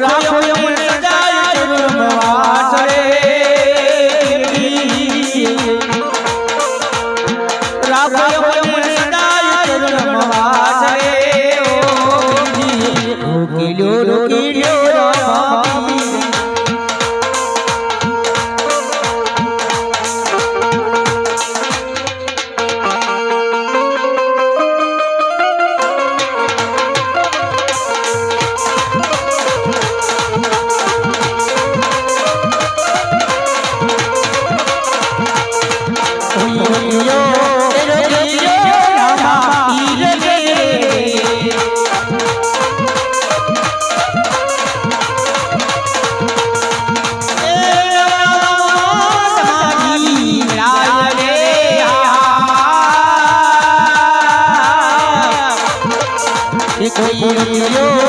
Lama. ગયો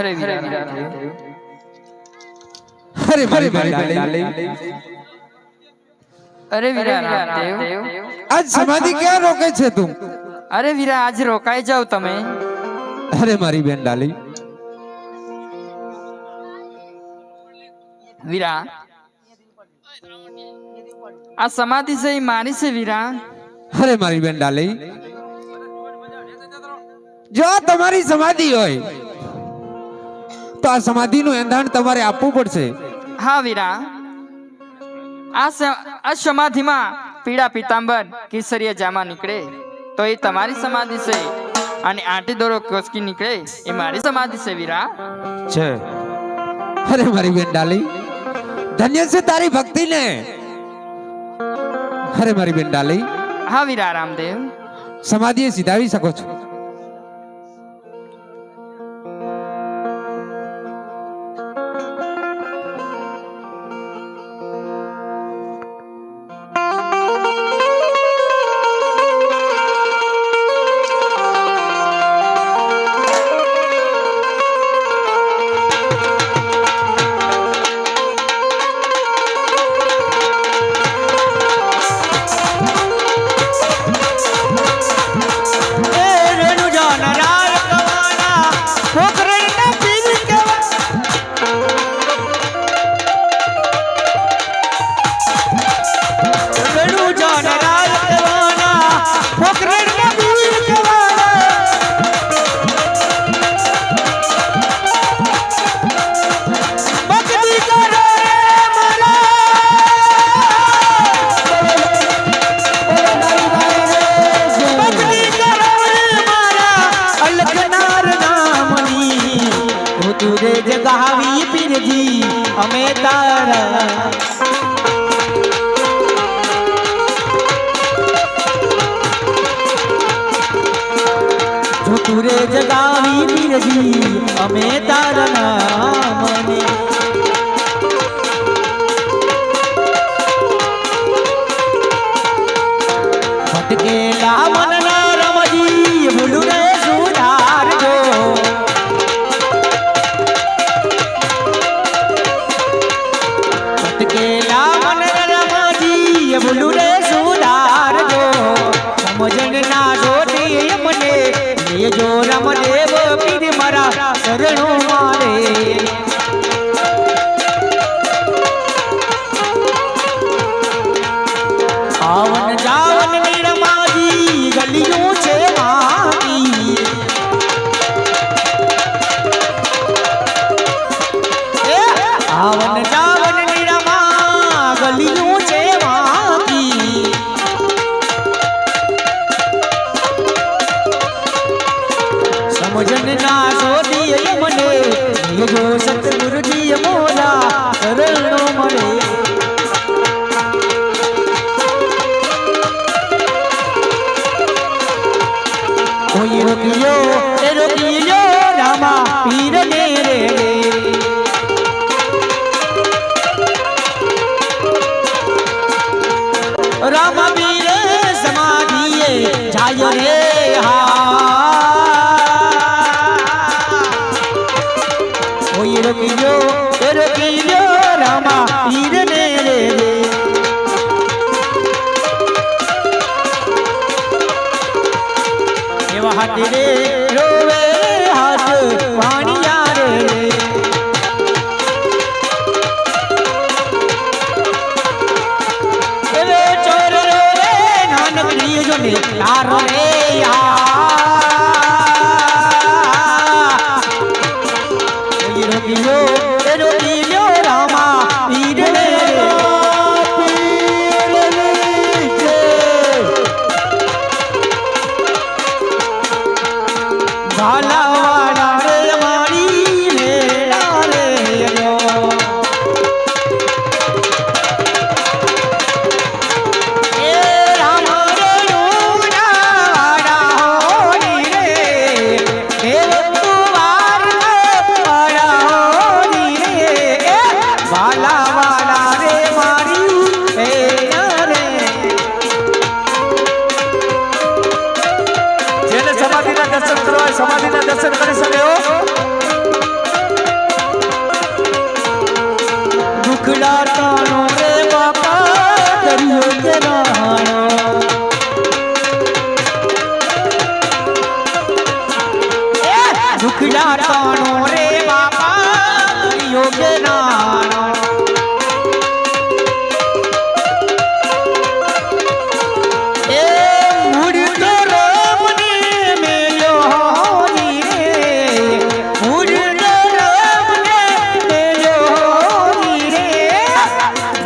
હરે હરે અરે આજ સમાધિ ક્યાં રોકે છે તું? અરે વીરા આજ રોકાઈ જાવ તમે. અરે મારી બેન ડાલી. વીરા આ સમાધિ છે મારી છે વીરા અરે મારી બેન ડાલી. જો તમારી સમાધિ હોય તો આ સમાધિનું એંધાણ તમારે આપવું પડશે. હા વીરા. આ આ સમાધિમાં પીળા પિતાંબર કેસરિયા જામા નીકળે. તો એ તમારી સમાધિ છે. અને આંટી દોરો કોસકી નીકળે. એ મારી સમાધિ છે વીરા. છે. અરે મારી બેન ડાલી. ધન્ય છે તારી ભક્તિને. અરે મારી બેન ડાલી. હા વીરા રામદેવ. સમાધિએ સીધાવી શકો છો. અમે તારા કોઈ રોકિયો એ રોકિયો રામા પીર কারণে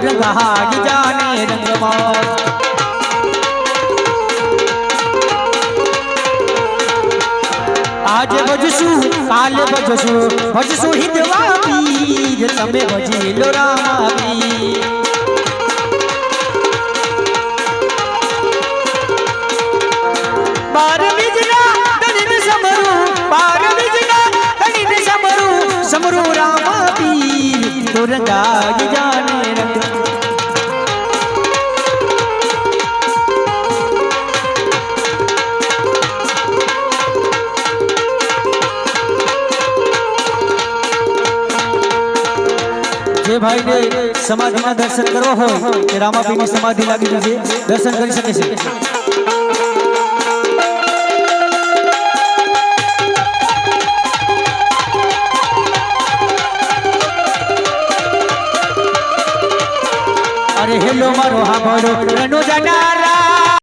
રંગમાં દુર્ગાજી જાની રંગમાં. આજે ભજશું, કાલે ભજશું. ભજશું પીર તમે ભજી લો રામા પીર સમરું રામા પીર દુર્ગા જાને રંગ ભાઈને સમાધિના દર્શન કરવા હોય તે રામાપીરની સમાધિ લાગી જશે, દર્શન કરી શકે છે. અરે હેલો મારો હાંભળો રનો જાનાર